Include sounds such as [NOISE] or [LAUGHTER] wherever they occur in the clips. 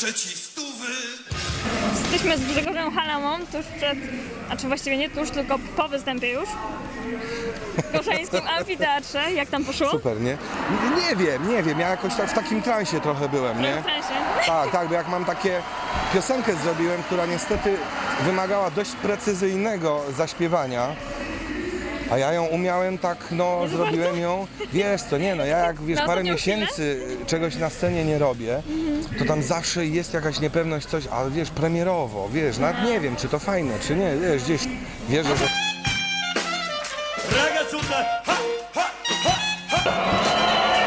pożyczę ci stówy. Jesteśmy z Grzegorzem Halamą tuż przed, a czy właściwie nie tuż, tylko po występie już. W Gorzańskim [LAUGHS] Amfiteatrze. Jak tam poszło? Super, nie? Nie- Nie wiem, nie wiem, ja jakoś tak w takim transie trochę byłem, nie? W sensie. Tak, tak, bo jak mam takie piosenkę zrobiłem, która niestety wymagała dość precyzyjnego zaśpiewania, a ja ją umiałem tak, no, zrobiłem ją, wiesz co, nie no, ja jak, wiesz, Na parę ostatnią miesięcy czegoś na scenie nie robię, to tam zawsze jest jakaś niepewność, coś, ale wiesz, premierowo, wiesz, nawet nie wiem, czy to fajne, czy nie, wiesz, gdzieś wierzę, że...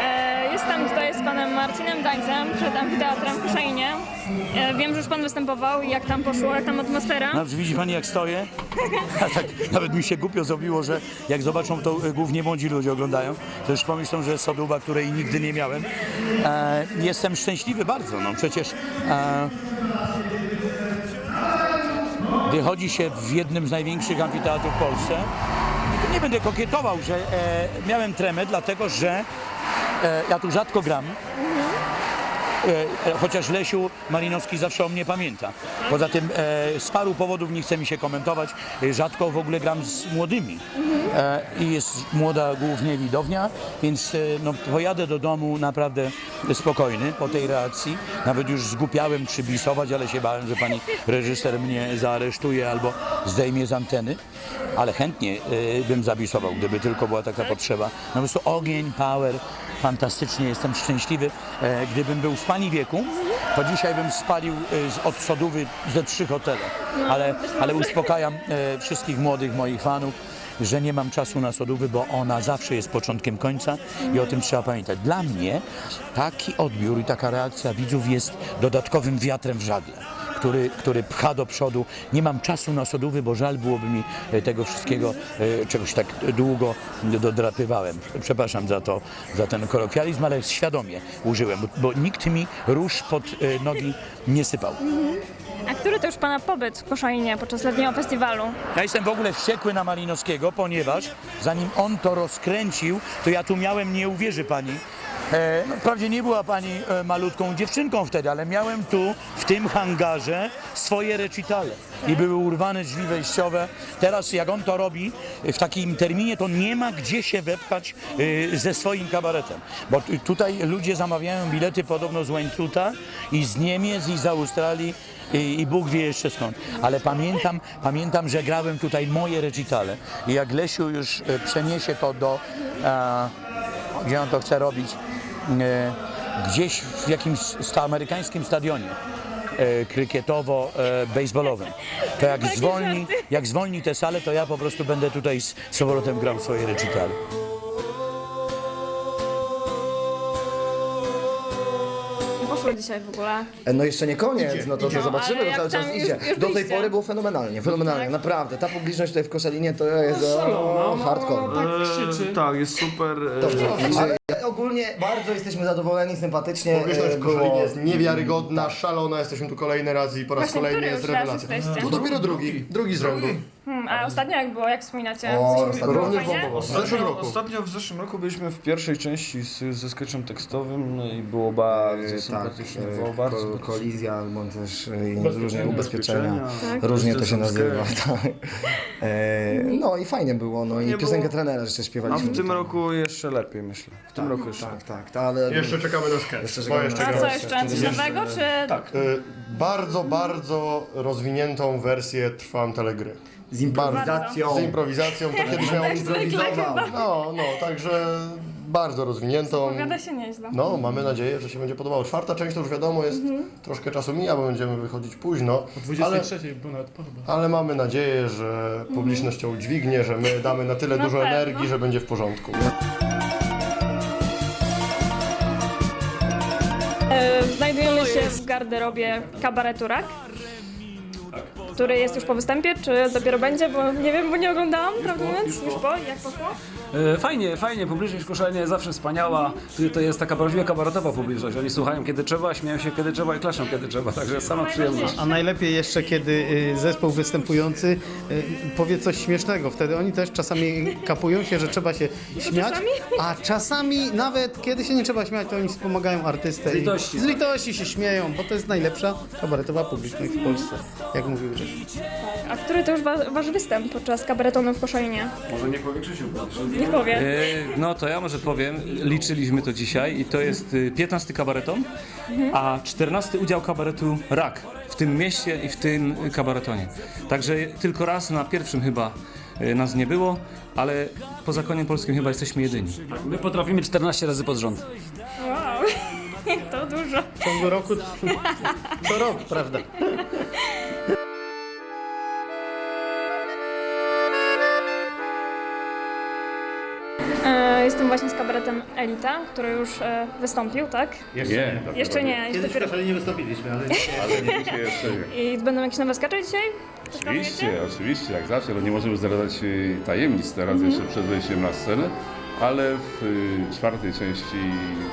E, Jestem tutaj z panem Marcinem Dańcem przed Amfiteatrem w Koszalinie. E, Wiem, że już pan występował. Jak tam poszło? Jak tam atmosfera? No, widzi pani jak stoję? A tak, nawet mi się głupio zrobiło, że jak zobaczą to e, głównie młodzi ludzie oglądają, to już pomyślą, że soduba, której nigdy nie miałem. E, jestem szczęśliwy bardzo, no przecież e, wychodzi się w jednym z największych amfiteatrów w Polsce. I nie będę kokietował, że e, miałem tremę, dlatego że e, ja tu rzadko gram. E, e, chociaż Lesiu Malinowski zawsze o mnie pamięta. Poza tym e, z paru powodów nie chce mi się komentować. E, rzadko w ogóle gram z młodymi. E, I jest młoda głównie widownia, więc e, no, pojadę do domu naprawdę spokojny po tej reakcji. Nawet już zgłupiałem przybisować, ale się bałem, że pani reżyser mnie zaaresztuje albo zdejmie z anteny. Ale chętnie e, bym zabisował, gdyby tylko była taka potrzeba. No po prostu ogień, power, fantastycznie, jestem szczęśliwy. E, gdybym był w pani wieku, to dzisiaj bym spalił e, z, od sodówy ze trzy hotele. Ale, ale uspokajam e, wszystkich młodych moich fanów, że nie mam czasu na sodówy, bo ona zawsze jest początkiem końca i o tym trzeba pamiętać. Dla mnie taki odbiór i taka reakcja widzów jest dodatkowym wiatrem w żagle który, który pcha do przodu. Nie mam czasu na sodówy, bo żal byłoby mi e, tego wszystkiego, e, czegoś tak długo dodrapywałem. Przepraszam za to, za ten kolokwializm, ale świadomie użyłem, bo, nikt mi róż pod e, nogi nie sypał. A który to już pana pobyt w Koszalinie podczas letniego festiwalu? Ja jestem w ogóle wściekły na Malinowskiego, ponieważ zanim on to rozkręcił, to ja tu miałem, nie uwierzy pani, E, no, wprawdzie nie była pani e, malutką dziewczynką wtedy, ale miałem tu, w tym hangarze, swoje recitale. I były urwane drzwi wejściowe. Teraz jak on to robi w takim terminie, to nie ma gdzie się wepchać e, ze swoim kabaretem. Bo tu- tutaj ludzie zamawiają bilety podobno z Łańcuta i z Niemiec i z Australii i, i Bóg wie jeszcze skąd. Ale pamiętam, pamiętam, że grałem tutaj moje recitale. I jak Lesiu już e, przeniesie to do... E, gdzie on to chce robić? E, gdzieś w jakimś sta, amerykańskim stadionie e, krykietowo-bejsbolowym. To jak zwolni, jak zwolni tę salę, to ja po prostu będę tutaj z, z powrotem grał swoje recitale. Poszło dzisiaj w ogóle. E, No jeszcze nie koniec, no to, to No, zobaczymy, ale to cały czas tam już- idzie. już Do tej pory było fenomenalnie, fenomenalnie, Tak? naprawdę. Ta publiczność tutaj w Koszalinie to jest o, hardcore. Eee, tak, jest super. eee, Ale ogólnie bardzo jesteśmy zadowoleni, sympatycznie Publiczność e, w Koszalinie było. jest niewiarygodna, szalona, jesteśmy tu kolejny raz i po raz Właśnie, kolejny który jest już raz rewelacja. jesteście? To dopiero drugi, drugi z rzędu. Hmm, a ostatnio jak było? Jak wspominacie? O, Coś ostatnio było również fajnie? bombowo. W zeszłym roku. ostatnio w zeszłym roku byliśmy w pierwszej części z, ze sketchem tekstowym no i było bardzo E, tak, sympatycznie. e, było bardzo ko- kolizja, bądź też e, różnie ubezpieczenia. Tak. Różnie to się nazywa. Tak. E, no i fajnie było, no i Fajnie piosenkę było. trenera jeszcze A śpiewaliśmy. w tym roku jeszcze lepiej myślę. W tym roku jeszcze. Tak, tak, tak, ale... Jeszcze czekamy na sketch. Jeszcze czekamy jeszcze na A co jeszcze? Coś nowego, czy... Tak. Y, Bardzo, bardzo rozwiniętą wersję Trwam telegry. Z improwizacją. Z improwizacją, to kiedyś miało... Improwizował. No, no, także bardzo rozwiniętą. Powiada się nieźle. No, mamy nadzieję, że się będzie podobało. Czwarta część to już wiadomo, jest troszkę czasu mija, bo będziemy wychodzić późno. Ale, 23 był nawet podoba. ale mamy nadzieję, że publiczność ją udźwignie, że my damy na tyle Na dużo pewno. energii, że będzie w porządku. E, Znajdujemy się w garderobie kabaretu Rak. Który jest już po występie, czy dopiero będzie, bo nie wiem, bo nie oglądałam, prawdę mówiąc. Już po? Jak poszło? E, Fajnie, fajnie, publiczność w Koszalinie jest zawsze wspaniała. To jest taka prawdziwa kabaretowa publiczność. Oni słuchają kiedy trzeba, śmieją się kiedy trzeba i klaszą kiedy trzeba, także sama przyjemność. A najlepiej jeszcze, kiedy y, zespół występujący y, powie coś śmiesznego. Wtedy oni też czasami kapują się, że trzeba się śmiać. czasami? A czasami nawet kiedy się nie trzeba śmiać, to oni wspomagają artystę. Z litości. I z litości się śmieją, bo to jest najlepsza kabaretowa publiczność w Polsce, jak mówił Grzesiu. A który to już wa- wasz występ podczas kabaretonu w Koszalinie? Może nie powie Krzysiu, Niech powie. E, No to ja może powiem, liczyliśmy to dzisiaj i to jest y, 15 kabareton, a 14 udział kabaretu RAK w tym mieście i w tym y, kabaretonie. Także tylko raz na pierwszym chyba y, nas nie było, ale po zakonie polskim chyba jesteśmy jedyni. My potrafimy 14 razy pod rząd. Wow, [LAUGHS] to dużo. W ciągu roku co rok, prawda? Jestem właśnie z kabaretem Elita, który już e, wystąpił, tak? Nie, Jeszcze nie, jeszcze dopiero... nie wystąpiliśmy, ale... [LAUGHS] ale nie dzisiaj jeszcze nie. I będą jakieś nowe skacze dzisiaj? Coś planujecie? Oczywiście, oczywiście, jak zawsze, no nie możemy zdradzać y, tajemnic teraz jeszcze przed wejściem na scenę, ale w y, czwartej części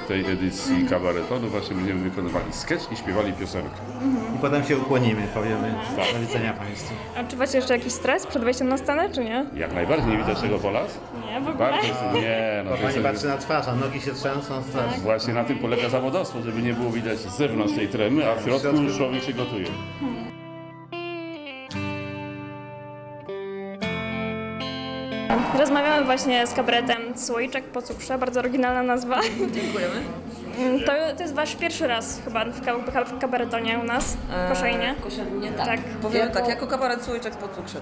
tej edycji kabaretonu właśnie będziemy wykonywali sketch i śpiewali piosenkę. I potem się ukłonimy, powiemy do widzenia Państwu. A Odczuwacie jeszcze jakiś stres przed wejściem na scenę, czy nie? Jak najbardziej nie widać tego po las? Nie, w ogóle? Bardzo nie, no to Pani patrzy jest, na twarz, a nogi się trzęsą strasznie. właśnie na tym polega zawodowstwo, żeby nie było widać z zewnątrz tej tremy, a w środku już człowiek się gotuje. Rozmawiamy właśnie z kabaretem Słoiczek po cukrze, bardzo oryginalna nazwa. Dziękujemy. To, to jest wasz pierwszy raz chyba w, ka- ka- w kabaretonie u nas, w Koszalinie. W Koszalinie, tak. Tak. Powiemy Jako- tak, jako kabaret Słoiczek po cukrze.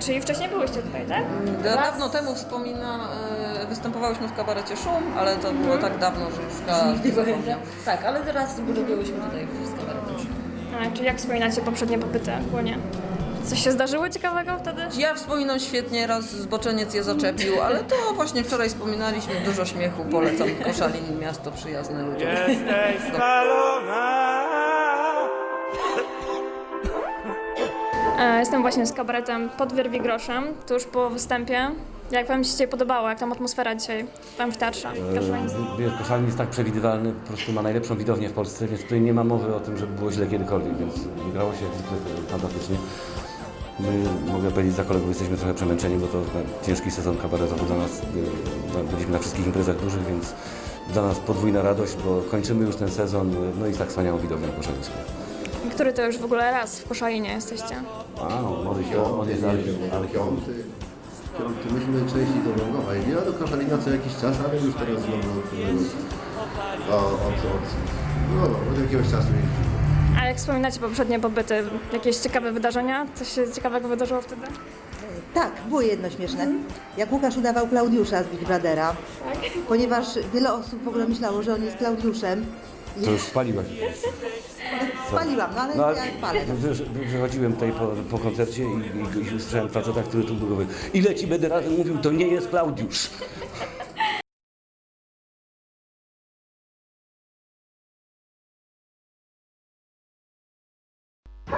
Czyli wcześniej byłyście tutaj, tak? Da, dawno temu wspominam, e, występowałyśmy w kabarecie Szum, ale to było tak dawno, że już każdy zapomniał. Tak, ale teraz robiłyśmy tutaj z kabaretem Szum. A, czyli jak wspominacie poprzednie pobyty ogólnie? Coś się zdarzyło ciekawego wtedy? Ja wspominam świetnie, raz zboczeniec je zaczepił, ale to właśnie wczoraj wspominaliśmy, dużo śmiechu, polecam Koszalin, miasto przyjazne ludziom. E, Jestem właśnie z kabaretem pod Wierwigroszem, tuż po występie. Jak wam się dzisiaj podobało? Jak tam atmosfera dzisiaj tam w teatrze? Koszalińskim? Wiesz, Koszalin jest tak przewidywalny, po prostu ma najlepszą widownię w Polsce, więc tutaj nie ma mowy o tym, żeby było źle kiedykolwiek, więc grało się jak zwykle fantastycznie. My, mogę powiedzieć, za kolegów jesteśmy trochę przemęczeni, bo to e, ciężki sezon kabaretowy dla nas. e, no, Byliśmy na wszystkich imprezach dużych, więc dla nas podwójna radość, bo kończymy już ten sezon, e, no i z tak wspaniałą widownią koszalińską. Który to już w ogóle raz w Koszalinie jesteście? A, młody się, on jest Piąty. Piąty. Myśmy częściej do Wrągowa. Ja do Koszalina co jakiś czas, ale już teraz znowu od, od, od, od, no, od jakiegoś czasu jeździmy. A jak wspominacie poprzednie pobyty, jakieś ciekawe wydarzenia? Coś się ciekawego wydarzyło wtedy? Tak, było jedno śmieszne. Jak Łukasz udawał Klaudiusza z Big Brothera, ponieważ wiele osób w ogóle myślało, że on jest Klaudiuszem. I To już spaliłaś. spaliłam, no ale No, ale ja palę. wy, wy, wychodziłem tutaj po, po koncercie i, i, i usłyszałem faceta, który tu mówił ile ci będę razem mówił, to nie jest Klaudiusz.